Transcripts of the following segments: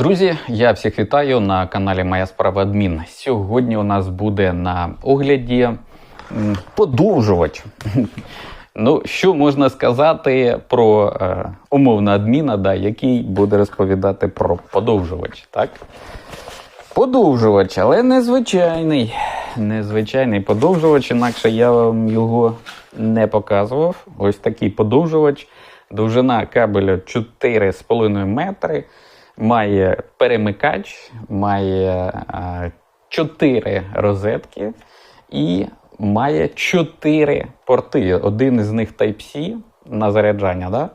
Друзі, я всіх вітаю на каналі Моя справа адмін. Сьогодні у нас буде на огляді подовжувач. Ну, що можна сказати про е, умовно адміна, да, який буде розповідати про подовжувач, так? Подовжувач, але незвичайний. Незвичайний подовжувач, інакше я вам його не показував. Ось такий подовжувач. Довжина кабеля 4,5 метри. Має перемикач, має 4 розетки і має 4 порти. Один із них Type-C на заряджання, да?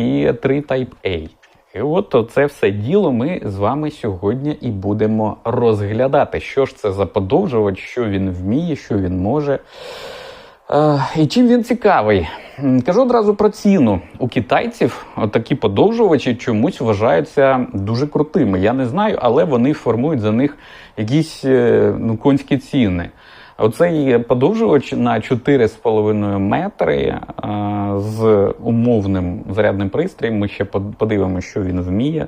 і 3 Type-A. І от це все діло ми з вами сьогодні і будемо розглядати, що ж це за подовжувач, що він вміє, що він може. І чим він цікавий? Кажу одразу про ціну. У китайців такі подовжувачі чомусь вважаються дуже крутими. Я не знаю, але вони формують за них якісь е, ну, конські ціни. Оцей подовжувач на 4,5 метри е, з умовним зарядним пристроєм. Ми ще под- подивимося, що він вміє.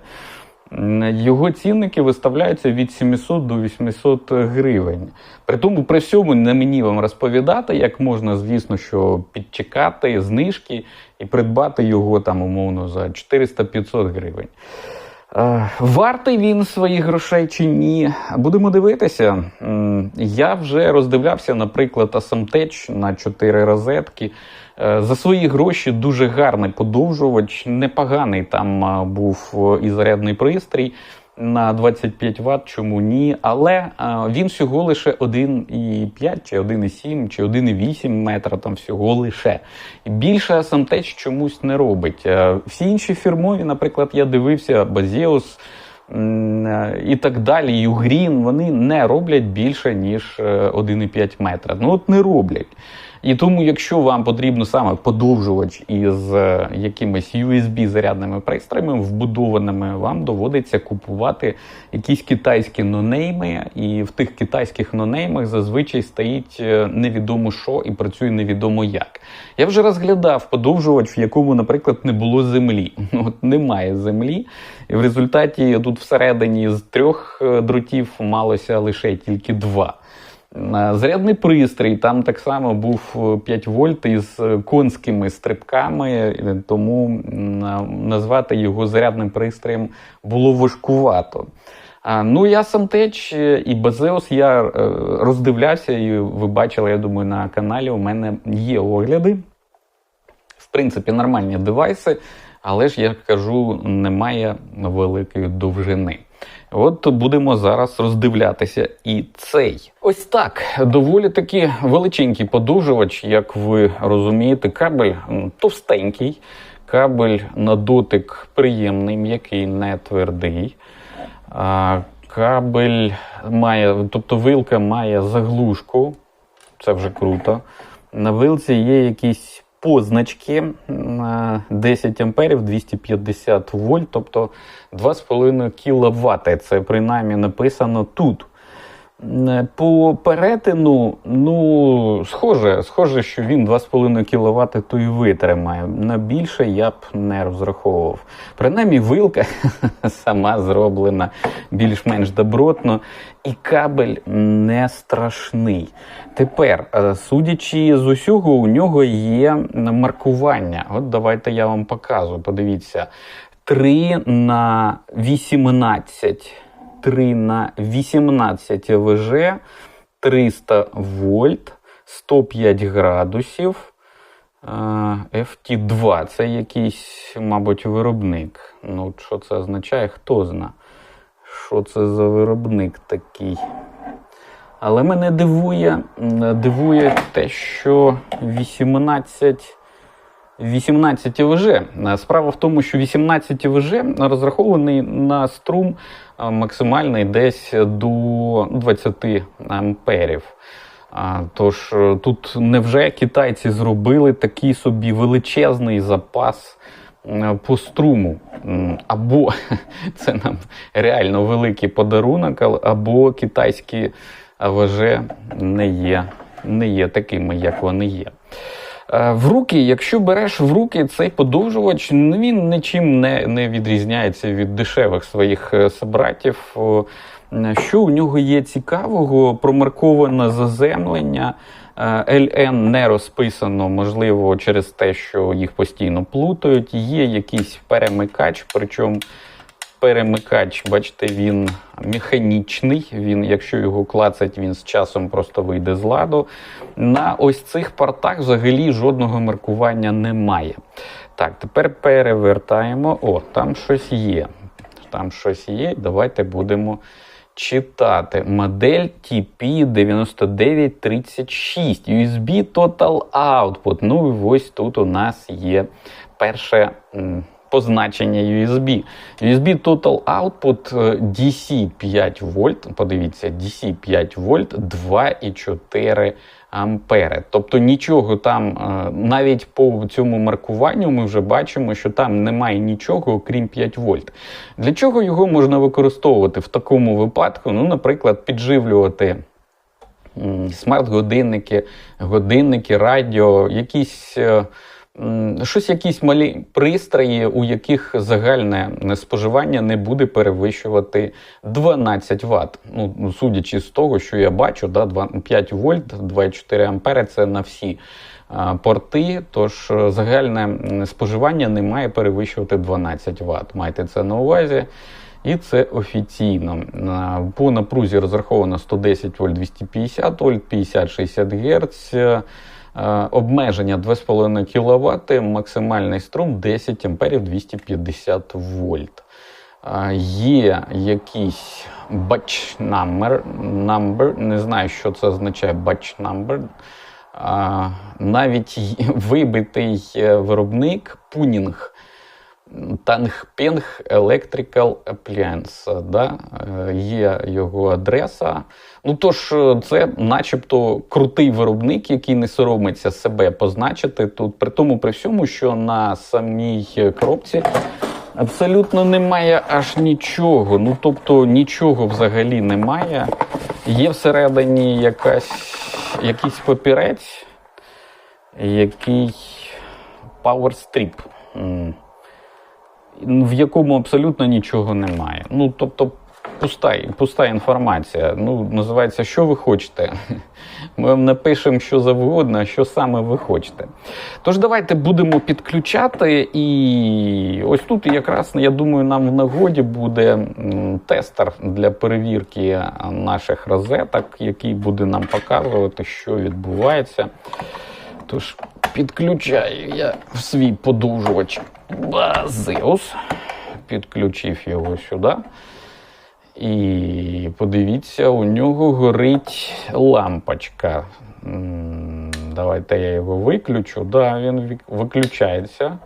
Його цінники виставляються від 700 до 800 гривень. При тому, при всьому не мені вам розповідати, як можна, звісно, що підчекати знижки і придбати його там умовно за 400-500 гривень. Е, Вартий він своїх грошей чи ні? Будемо дивитися. Я вже роздивлявся, наприклад, Асамтеч на 4 розетки. Е, За свої гроші дуже гарний подовжувач, непоганий там був е, і зарядний пристрій на 25 Вт, чому ні. Але він всього лише 1,5 чи 1,7 чи 1,8 метра там всього лише. Більше Асамтеч чомусь не робить. Е, Всі інші фірмові, наприклад, я дивився е, і так далі, Югрін, вони не роблять більше, ніж е, 1,5 метра. Ну от не роблять. І тому, якщо вам потрібно саме подовжувач із е, якимись USB-зарядними пристроями вбудованими, вам доводиться купувати якісь китайські нонейми, і в тих китайських нонеймах зазвичай стоїть е, невідомо що і працює невідомо як. Я вже розглядав подовжувач, в якому, наприклад, не було землі. От немає землі, і в результаті тут всередині з трьох е, дротів малося лише тільки два. Е, Зарядний пристрій, там так само був е, 5 вольт із е, конськими стрибками, е, тому е, назвати його зарядним пристроєм було важкувато. Ну, я сам теч е, і Базеус я е, роздивлявся, і ви бачили, я думаю, на каналі у мене є огляди. В принципі, нормальні девайси, але ж я кажу, немає великої довжини. От будемо зараз роздивлятися і цей. Ось так. Доволі таки величенький подовжувач, як ви розумієте, кабель товстенький, кабель на дотик приємний, м'який, не твердий. А, кабель має, тобто вилка має заглушку, це вже круто. На вилці є якісь позначки на 10 амперів, 250 вольт, тобто 2,5 кВт. Це принаймні написано тут. По перетину, ну, схоже, схоже, що він 2,5 кВт то й витримає. На більше я б не розраховував. Принаймні, вилка сама зроблена більш-менш добротно, і кабель не страшний. Тепер, е, судячи з усього, у нього є маркування. От давайте я вам покажу. Подивіться. 3 на 18. 3 на 18 ВЖ, 300 вольт, 105 градусів. е, FT2 це якийсь, мабуть, виробник. Ну, що це означає, хто зна. Що це за виробник такий? Але мене дивує, дивує те, що 18. 18 ВЖ. Справа в тому, що 18 ВЖ розрахований на струм максимальний десь до 20 амперів. Тож е, тут невже китайці зробили такий собі величезний запас е, по струму? Або це нам реально великий подарунок, або китайські АВЖ не є, не є такими, як вони є. Е, В руки, якщо береш в руки цей подовжувач, ну, він нічим не, не відрізняється від дешевих своїх е, собратів. Е, Що у нього є цікавого, промарковане заземлення. LN не розписано, можливо, через те, що їх постійно плутають. Є якийсь перемикач, причому перемикач, бачите, він механічний. Він, якщо його клацать, він з часом просто вийде з ладу. На ось цих портах взагалі жодного маркування немає. Так, тепер перевертаємо. О, там щось є. Там щось є. Давайте будемо читати. Модель TP9936. USB Total Output. Ну і ось тут у нас є перше. Позначення USB. USB Total Output е, DC 5 вольт. Подивіться, DC 5 вольт 2,4 ампери. Тобто нічого там, е, навіть по цьому маркуванню, ми вже бачимо, що там немає нічого, окрім 5 вольт. Для чого його можна використовувати в такому випадку? Ну, наприклад, підживлювати смарт-годинники, годинники, радіо, якісь. Е, Щось якісь малі пристрої, у яких загальне споживання не буде перевищувати 12 Вт. Ну, судячи з того, що я бачу, да, 5 вольт, 2,4 ампери це на всі порти. Тож е, загальне споживання не має перевищувати 12 Вт. Майте це на увазі. І це офіційно. По напрузі розраховано 110 вольт 250 вольт, 50-60 Гц. Е, Обмеження 2,5 кВт, максимальний струм 10 амперів 250 вольт. Є якийсь batch number, number, не знаю, що це означає batch number. Навіть вибитий е, виробник Пунінг Тангпенг Electrical Appliance. Да? Е, Є його адреса. Ну тож, е, це начебто крутий виробник, який не соромиться себе позначити тут, при тому при всьому, що на самій коробці абсолютно немає аж нічого. Ну тобто нічого взагалі немає. Є всередині якась, якийсь папірець, який Power Strip. М в якому абсолютно нічого немає. Ну, тобто, пуста, пуста інформація. Ну, називається, що ви хочете. Ми вам напишемо, що завгодно, що саме ви хочете. Тож давайте будемо підключати. І ось тут якраз, я думаю, нам в нагоді буде тестер для перевірки наших розеток, який буде нам показувати, що відбувається. Тож підключаю я свій подовжувач Базеус. Підключив його сюди. І подивіться, у нього горить лампочка. Давайте я його виключу. Да, він виключається.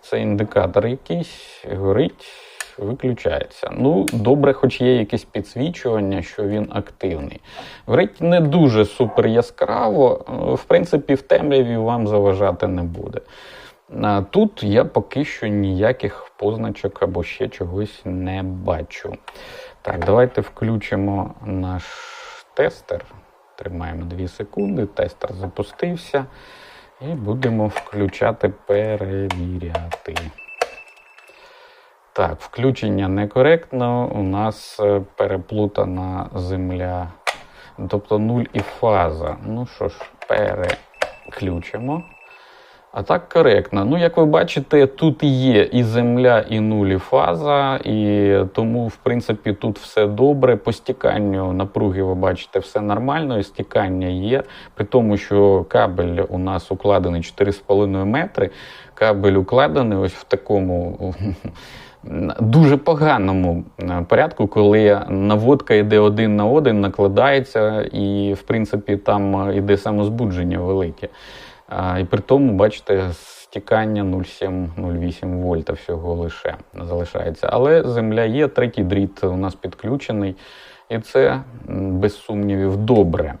Це індикатор якийсь, горить, виключається. Ну, добре, хоч є якесь підсвічування, що він активний. Горить не дуже супер яскраво. е, В принципі, в темряві вам заважати не буде. Тут я поки що ніяких позначок або ще чогось не бачу. Так, давайте включимо наш тестер. Тримаємо 2 секунди, тестер запустився. І будемо включати перевіряти. Так, включення некоректно. У нас е, переплутана земля. Тобто нуль і фаза. Ну що ж, переключимо. А так коректно. Ну, як ви бачите, тут є і земля, і нуль, і фаза, і тому, в принципі, тут все добре. По стіканню напруги, ви бачите, все нормально, і стікання є. При тому, що кабель у нас укладений 4,5 метри. Кабель укладений ось в такому. Дуже поганому е, порядку, коли наводка йде один на один, накладається, і в принципі там е, йде самозбудження велике. І при тому, бачите, стікання 0,7-0,8 вольта всього лише залишається. Але земля є, третій дріт у нас підключений, і це без сумнівів добре.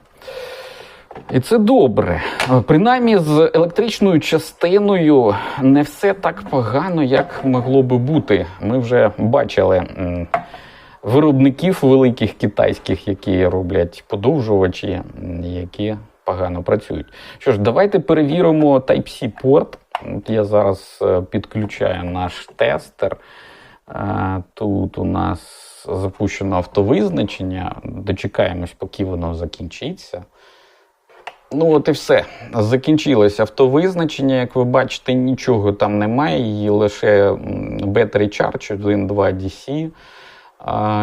І це добре. Принаймні з електричною частиною не все так погано, як могло би бути. Ми вже бачили виробників великих китайських, які роблять подовжувачі, які погано працюють. Що ж, давайте перевіримо Type-C порт. Я зараз е, підключаю наш тестер. Е, Тут у нас запущено автовизначення. Дочекаємось, поки воно закінчиться. Ну, от і все. Закінчилось автовизначення. Як ви бачите, нічого там немає, її лише Battery Charge 1.2 DC.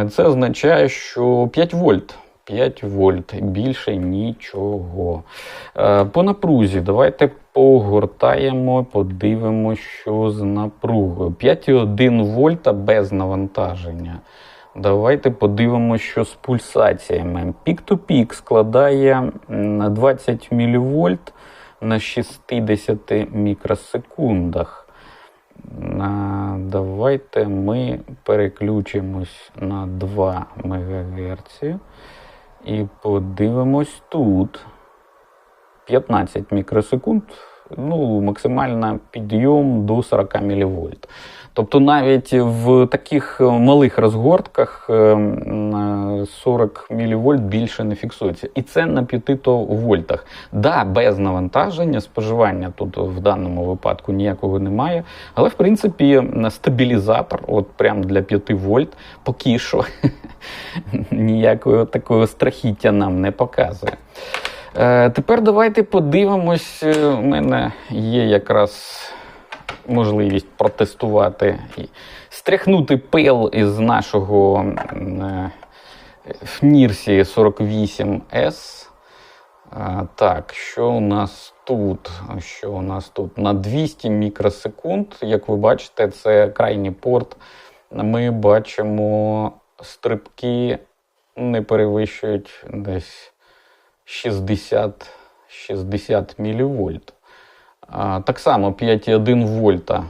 Це означає, що 5 вольт. 5 вольт, більше нічого. Е, По напрузі давайте погортаємо, подивимося, що з напругою. 5,1 вольта без навантаження. Давайте подивимося, що з пульсаціями. Пік-то-пік складає 20 мВ на 60 мікросекундах. Давайте ми переключимось на 2 МГц і подивимось тут. 15 мікросекунд, ну, максимальна підйом до 40 мВ. Тобто навіть в таких е, малих розгортках е, м, е, 40 мВ більше не фіксується. І це на 5 вольтах. Да, без навантаження, споживання тут в даному випадку ніякого немає. Але в принципі стабілізатор, от прям для 5 вольт, поки що ніякого такого страхіття нам не показує. Е, тепер давайте подивимось. Е, У мене є якраз можливість протестувати і стряхнути пил із нашого е, Фнірсі 48S. Так, що у нас тут? Що у нас тут? На 200 мікросекунд, як ви бачите, це крайній порт. Ми бачимо стрибки не перевищують десь 60, 60 мілівольт. Так само 5,1 вольта.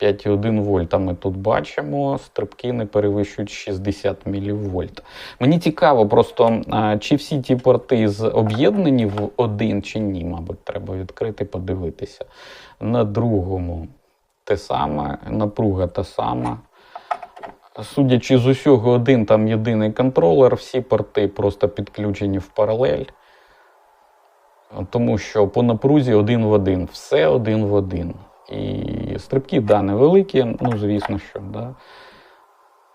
5,1 вольта ми тут бачимо, стрибки не перевищують 60 мілівольт. Мені цікаво просто, чи всі ті порти об'єднані в один чи ні, мабуть, треба відкрити, подивитися. На другому те саме, напруга та сама. Судячи з усього, один там єдиний контролер, всі порти просто підключені в паралель. Тому що по напрузі один в один, все один в один. І стрибки, да, невеликі, ну, звісно, що, да.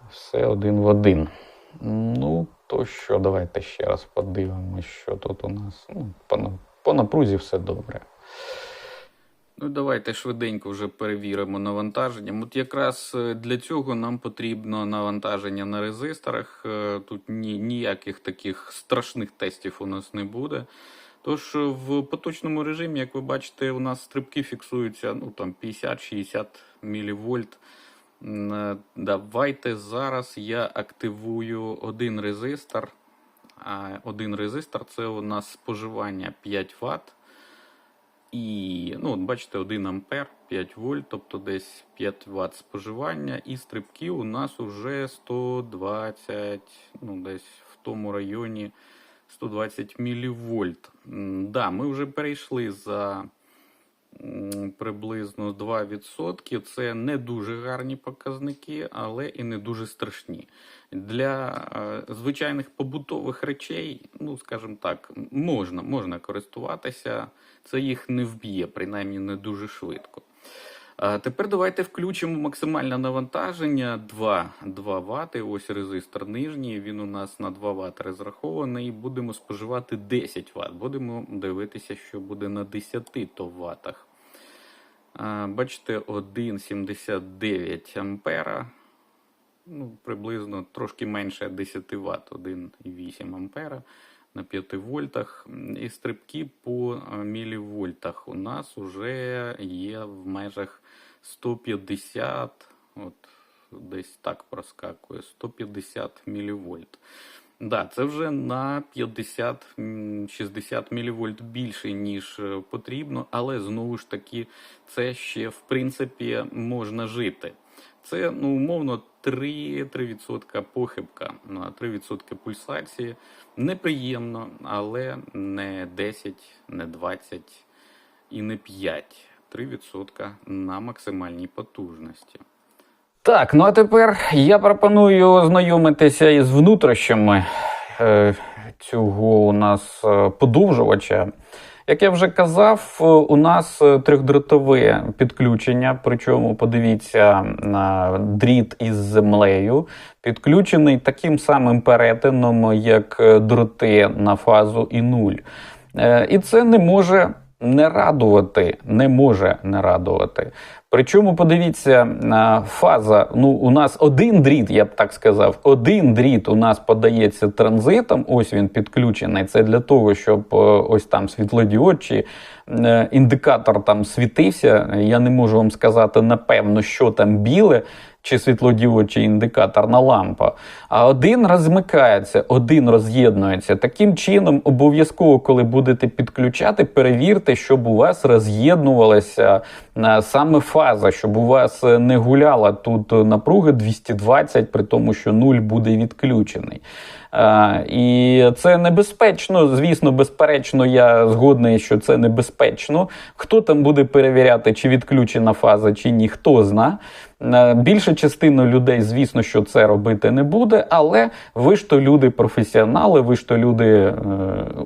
Все один в один. Ну, то що, давайте ще раз подивимось, що тут у нас. Ну, по, по напрузі все добре. Ну, давайте швиденько вже перевіримо навантаження. От якраз е, для цього нам потрібно навантаження на резисторах. Е, Тут ні, ніяких таких страшних тестів у нас не буде. Тож е, в поточному режимі, як ви бачите, у нас стрибки фіксуються ну, там 50-60 мВ. Давайте зараз я активую один резистор. Один резистор це у нас споживання 5 Вт. І, ну, от бачите, 1 ампер, 5 вольт, тобто десь 5 Вт споживання. І стрибки у нас уже 120, ну, десь в тому районі 120 мілівольт. Да, ми вже перейшли за приблизно 2%. Це не дуже гарні показники, але і не дуже страшні. Для е, звичайних побутових речей, ну скажімо так, можна, можна користуватися. Це їх не вб'є, принаймні не дуже швидко. Тепер давайте включимо максимальне навантаження 2, 2 Вт. Ось резистор нижній, він у нас на 2 Вт розрахований. Будемо споживати 10 Вт. Будемо дивитися, що буде на 10 то ватах. Бачите, 1,79 ампера. Ну, приблизно трошки менше 10 Вт, 1,8 ампера на 5 вольтах. І стрибки по мілівольтах у нас вже є в межах 150, от десь так проскакує, 150 мілівольт. Да, це вже на 50-60 мВ більше, ніж е, потрібно, але знову ж таки, це ще в принципі можна жити. Це ну, умовно 3%, 3% похибка, ну, 3% пульсації. Неприємно, але не 10, не 20 і не 5. 3% на максимальній потужності. Так, ну а тепер я пропоную ознайомитися із внутрішнями е, цього у нас е, подовжувача. Як я вже казав, е, у нас трьохдротове підключення. Причому подивіться на дріт із землею, підключений таким самим перетином, як дроти на фазу і нуль. І це не може не радувати, не може не радувати. Причому подивіться, фаза. Ну, у нас один дріт, я б так сказав, один дріт у нас подається транзитом. Ось він підключений. Це для того, щоб е, ось там світлодіод чи е, індикатор там світився. Я не можу вам сказати напевно, що там біле. Чи світлодіод, чи індикаторна лампа. А один розмикається, один роз'єднується. Таким чином, обов'язково, коли будете підключати, перевірте, щоб у вас роз'єднувалася е, саме фаза, щоб у вас е, не гуляла тут напруги 220, при тому, що нуль буде відключений. Е, І це небезпечно. Звісно, безперечно, я згодний, що це небезпечно. Хто там буде перевіряти, чи відключена фаза, чи ні, хто зна. Е, Більша частина людей, звісно, що це робити не буде, але ви ж то люди професіонали, ви ж то люди е,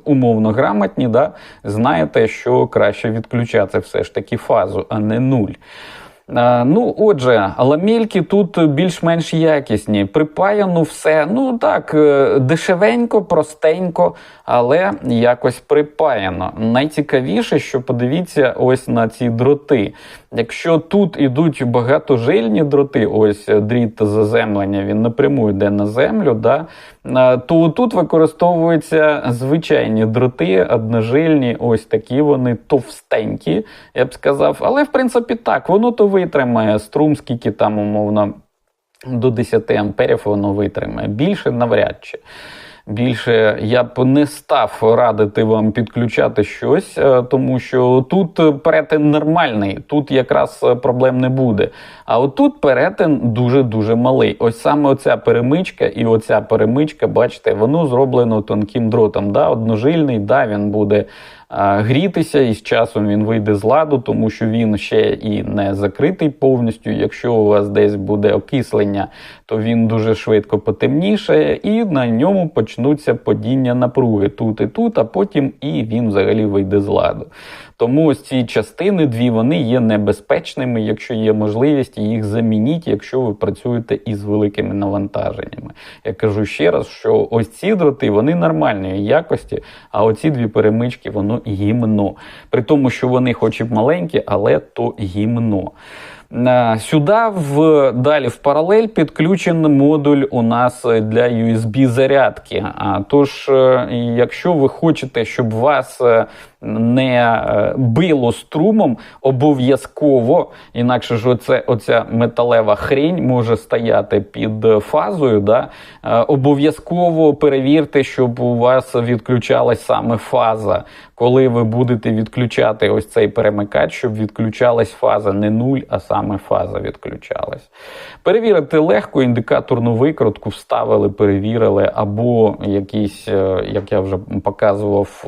умовно грамотні, да, знаєте, що краще відключати все ж таки фазу, а не нуль. Е, Ну, отже, ламельки тут більш-менш якісні. Припаяно все, ну так, е, дешевенько, простенько, але якось припаяно. Найцікавіше, що подивіться ось на ці дроти. Якщо тут ідуть багатожильні дроти, ось дріт заземлення, він напряму йде на землю, да, е, то тут використовуються звичайні дроти, одножильні, ось такі вони товстенькі, я б сказав. Але в принципі так, воно то витримає струм, скільки там умовно до 10 амперів воно витримає. Більше навряд чи. Більше я б не став радити вам підключати щось, е, тому що тут перетин нормальний, тут якраз е, проблем не буде. А отут перетин дуже-дуже малий. Ось саме оця перемичка і оця перемичка, бачите, воно зроблено тонким дротом. Да, Одножильний, да, він буде грітися, і з часом він вийде з ладу, тому що він ще і не закритий повністю. Якщо у вас десь буде окислення, то він дуже швидко потемнішає, і на ньому почнуться падіння напруги тут і тут, а потім і він взагалі вийде з ладу. Тому ось ці частини дві вони є небезпечними, якщо є можливість їх замініть, якщо ви працюєте із великими навантаженнями. Я кажу ще раз, що ось ці дроти вони нормальної якості, а оці дві перемички воно гімно. При тому, що вони, хоч і маленькі, але то гімно. Е, Сюди в далі в паралель підключений модуль у нас для USB зарядки. А тож, е, якщо ви хочете, щоб вас е, не е, било струмом, обов'язково, інакше ж оце, оця металева хрень може стояти під фазою. Да? е, Обов'язково перевірте, щоб у вас відключалась саме фаза. Коли ви будете відключати ось цей перемикач, щоб відключалась фаза не нуль, а саме фаза відключалась. Перевірити легко, індикаторну викрутку вставили, перевірили, або якийсь, е, як я вже показував,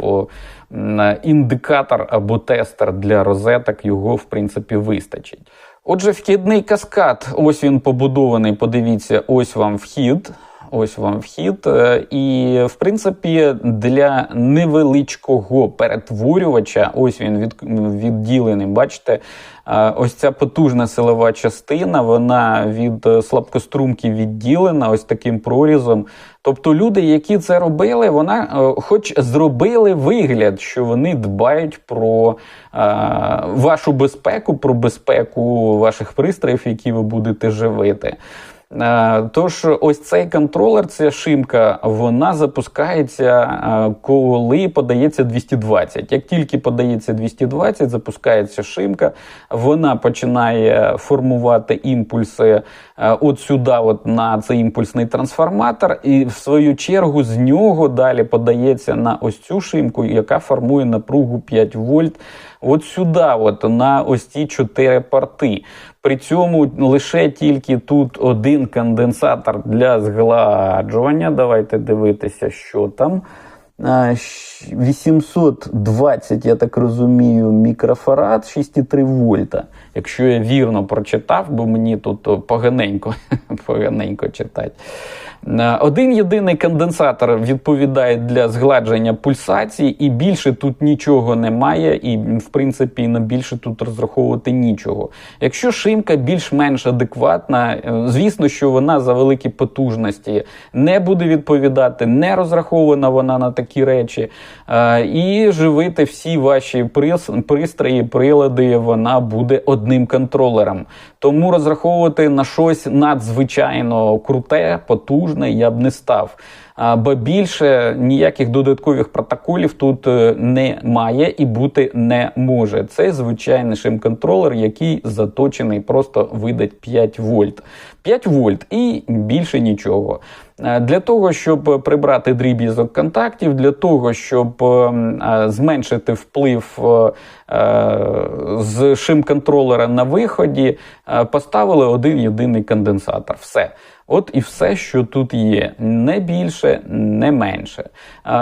індикатор або тестер для розеток, його в принципі вистачить. Отже, вхідний каскад, ось він побудований. Подивіться, ось вам вхід. Ось вам вхід. Е, І, в принципі, для невеличкого перетворювача, ось він від, відділений. Бачите, е, ось ця потужна силова частина, вона від е, слабкострумки відділена ось таким прорізом. Тобто люди, які це робили, вона хоч зробили вигляд, що вони дбають про е, вашу безпеку, про безпеку ваших пристроїв, які ви будете живити. Е, Тож, ось цей контролер, ця шимка, вона запускається, е, коли подається 220. Як тільки подається 220, запускається шимка, вона починає формувати імпульси е, от сюди, от на цей імпульсний трансформатор, і в свою чергу з нього далі подається на ось цю шимку, яка формує напругу 5 вольт. От сюди, от на ось ці чотири порти. При цьому лише тільки тут один конденсатор для згладжування. Давайте дивитися, що там. 820, я так розумію, мікрофарад 6,3 вольта. Якщо я вірно прочитав, бо мені тут поганенько, поганенько читати. Е, Один єдиний конденсатор відповідає для згладження пульсації, і більше тут нічого немає, і в принципі на більше тут розраховувати нічого. Якщо шимка більш-менш адекватна, е, звісно, що вона за великі потужності не буде відповідати, не розрахована вона на такі речі. Е, І живити всі ваші пристрої, прилади вона буде одним контролером. Тому розраховувати на щось надзвичайно круте, потужне я б не став. Бо більше ніяких додаткових протоколів тут е, немає і бути не може. Це звичайний шим-контролер, який заточений, просто видать 5 вольт. 5 вольт і більше нічого. Е, Для того, щоб прибрати дріб'язок контактів, для того, щоб е, зменшити вплив з шим-контролера на виході, поставили один єдиний конденсатор. Все. От і все, що тут є, не більше, не менше.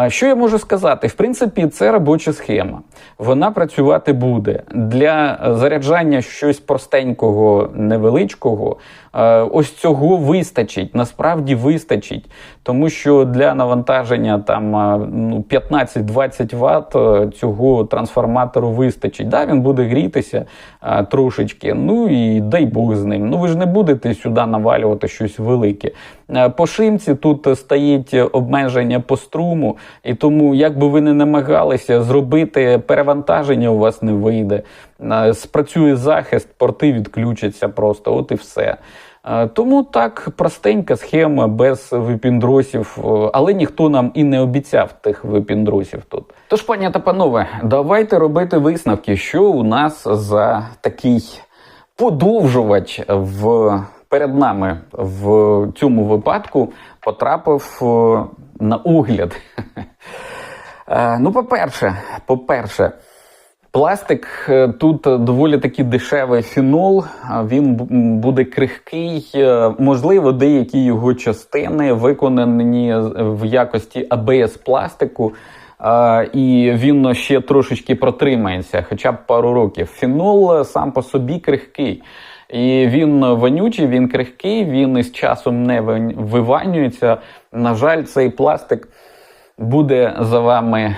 Що я можу сказати? В принципі, це робоча схема. Вона працювати буде для заряджання щось простенького, невеличкого. Е, Ось цього вистачить, насправді вистачить, тому що для навантаження там е, ну, 15-20 Вт е, цього трансформатору вистачить. Да, він буде грітися трошечки. Ну і дай Бог з ним. Ну ви ж не будете сюди навалювати щось велике. По шимці тут стоїть обмеження по струму, і тому, як би ви не намагалися зробити перевантаження, у вас не вийде. Спрацює захист, порти відключаться просто, от і все. Е, Тому так простенька схема без випіндросів, е, але ніхто нам і не обіцяв тих випіндросів тут. Тож, пані та панове, давайте робити висновки, що у нас за такий подовжувач в перед нами в цьому випадку потрапив е, на огляд. Ну, по-перше, по-перше, Пластик е, тут доволі таки дешевий фінол, він буде крихкий. е, Можливо, деякі його частини виконані в якості АБС пластику, і він ще трошечки протримається, хоча б пару років. Фінол е, сам по собі крихкий. І він вонючий, він крихкий, він із часом не виванюється. На жаль, цей пластик буде за вами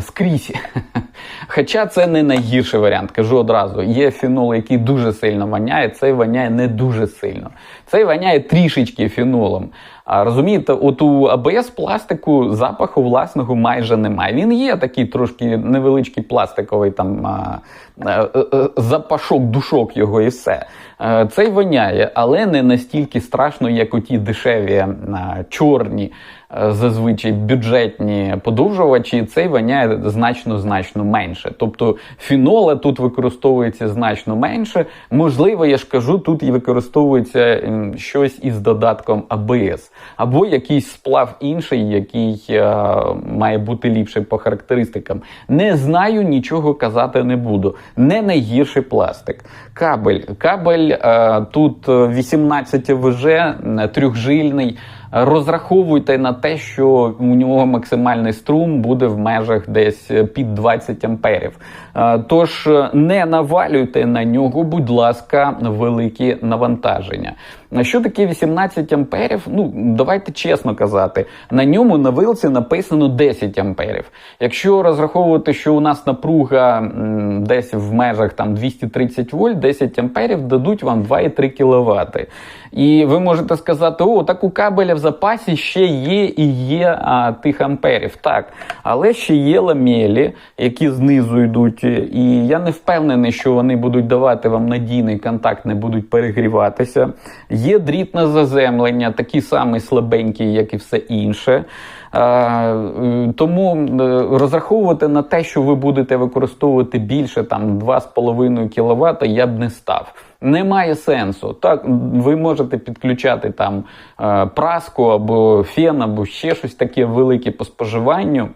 скрізь. Хоча це не найгірший варіант, кажу одразу. Є фінол, який дуже сильно воняє, цей воняє не дуже сильно. Цей воняє трішечки фінолом. А розумієте, от у АБС пластику запаху власного майже немає. Він є такий трошки невеличкий пластиковий там а, е, е, е, запашок, душок його і все. Е, Цей воняє, але не настільки страшно, як оті дешеві а, чорні, зазвичай бюджетні подовжувачі. Цей воняє значно значно менше. Тобто фінола тут використовується значно менше. Можливо, я ж кажу, тут і використовується щось із додатком ABS. Або якийсь сплав інший, який е, має бути ліпший по характеристикам. Не знаю, нічого казати не буду. Не найгірший пластик. Кабель. Кабель е, тут 18 ВЖ, е, трьохжильний. Розраховуйте на те, що у нього максимальний струм буде в межах десь під 20 амперів. Е, Тож е, не навалюйте на нього, будь ласка, великі навантаження. На що таке 18 амперів? Ну давайте чесно казати. На ньому на вилці написано 10 амперів. Якщо розраховувати, що у нас напруга десь в межах там 230 вольт, 10 амперів дадуть вам 2,3 кВт. І ви можете сказати, о, так у кабеля в запасі ще є і є а, тих амперів. Так, але ще є ламелі, які знизу йдуть. І я не впевнений, що вони будуть давати вам надійний контакт, не будуть перегріватися. Є дрітне заземлення, такі самі слабенькі, як і все інше. Е, Тому е, розраховувати на те, що ви будете використовувати більше там 2,5 кВт, я б не став. Немає сенсу. Так, ви можете підключати там е, праску або фен, або ще щось таке велике по споживанню.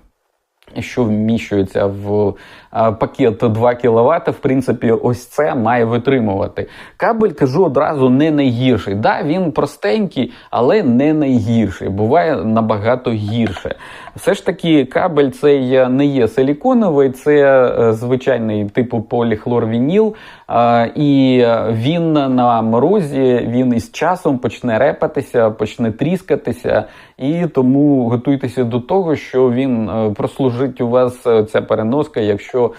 Що вміщується в пакет 2 кВт, в принципі, ось це має витримувати. Кабель, кажу одразу, не найгірший. Да, він простенький, але не найгірший. Буває набагато гірше. Все ж таки, кабель цей не є силіконовий, це е, звичайний типу поліхлорвініл. е, І він на морозі, він із часом почне репатися, почне тріскатися, і тому готуйтеся до того, що він е, прослужить у вас ця переноска, якщо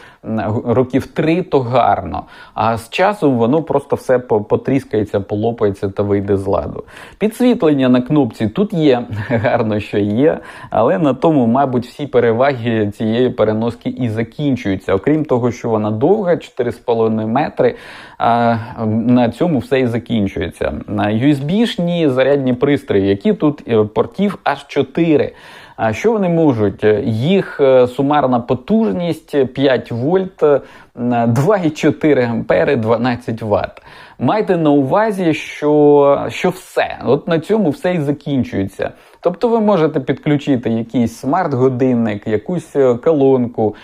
років три, то гарно. А з часом воно просто все потріскається, полопається та вийде з ладу. Підсвітлення на кнопці тут є, гарно, що є, але на тому, мабуть, всі переваги цієї переноски і закінчуються. Окрім того, що вона довга, 4,5 метри. На цьому все і закінчується. На USB-шні зарядні пристрої, які тут е, портів аж 4. А що вони можуть? Їх е, сумарна потужність 5 вольт, е, 2,4 ампери, 12 ватт. Майте на увазі, що, що все. От на цьому все і закінчується. Тобто ви можете підключити якийсь смарт-годинник, якусь е, колонку,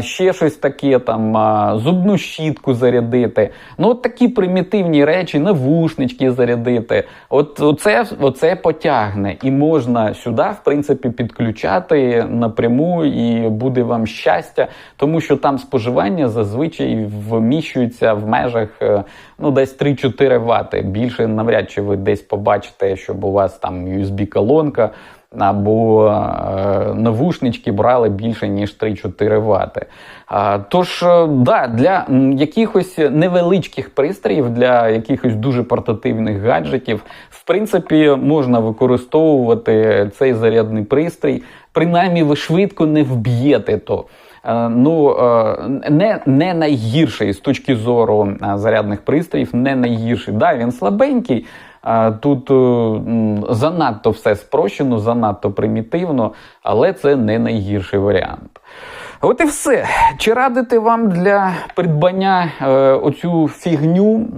ще щось таке, там зубну щітку зарядити. Ну, от такі примітивні речі, навушнички зарядити. От оце, оце потягне. І можна сюди, в принципі, підключати напряму, і буде вам щастя, тому що там споживання зазвичай вміщується в межах е, ну, десь 3-4 вати. Більше навряд чи ви десь побачите, щоб у вас там USB-колонка або е, навушнички брали більше ніж 3-4 вати. Тож, е, да, для якихось невеличких пристроїв, для якихось дуже портативних гаджетів, в принципі, можна використовувати цей зарядний пристрій. Принаймні, ви швидко не вб'єте то. Е, Ну, не, не найгірший з точки зору зарядних пристроїв, не найгірший. Да, він слабенький. Тут е, занадто все спрощено, занадто примітивно, але це не найгірший варіант. От і все. Чи радити вам для придбання е, оцю фігню?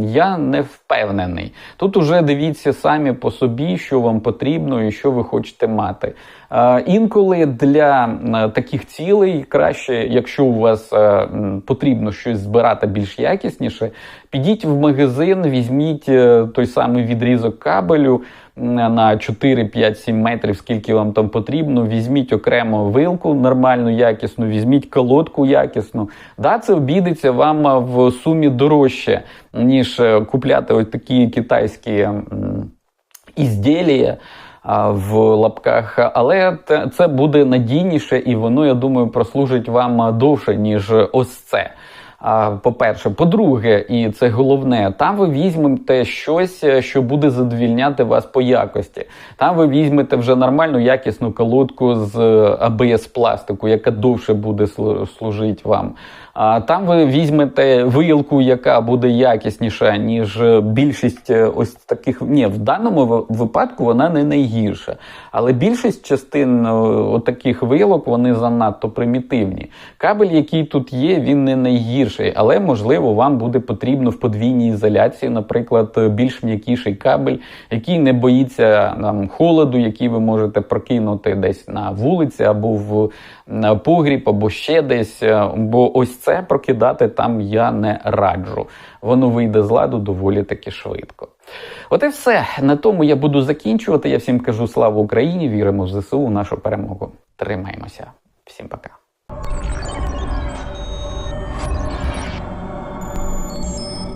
Я не впевнений. Тут уже дивіться самі по собі, що вам потрібно і що ви хочете мати. Е, інколи для е, таких цілей краще, якщо у вас е, потрібно щось збирати більш якісніше, підіть в магазин, візьміть той самий відрізок кабелю на 4, 5, 7 метрів, скільки вам там потрібно. Візьміть окремо вилку нормальну, якісну, візьміть колодку якісну. Да, це обійдеться вам в сумі дорожче, ніж е, купляти ось такі китайські. ізділія в лапках, але це буде надійніше і воно, я думаю, прослужить вам довше, ніж ось це. По-перше, по-друге, і це головне, там ви візьмете щось, е, що буде задовільняти вас по якості. Там ви візьмете вже нормальну якісну колодку з АБС пластику, яка довше буде служити вам. А там ви візьмете вилку, яка буде якісніша, ніж більшість е, ось таких. Ні, в даному випадку вона не найгірша. Але більшість частин е, таких вилок вони занадто примітивні. Кабель, який тут є, він не найгірший, але можливо вам буде потрібно в подвійній ізоляції, наприклад, більш м'якіший кабель, який не боїться нам холоду, який ви можете прокинути десь на вулиці або в погріб, або ще десь. е, Бо ось це прокидати там я не раджу. Воно вийде з ладу доволі таки швидко. От і все. На тому я буду закінчувати. Я всім кажу слава Україні! Віримо в ЗСУ, в нашу перемогу. Тримаємося. Всім пока.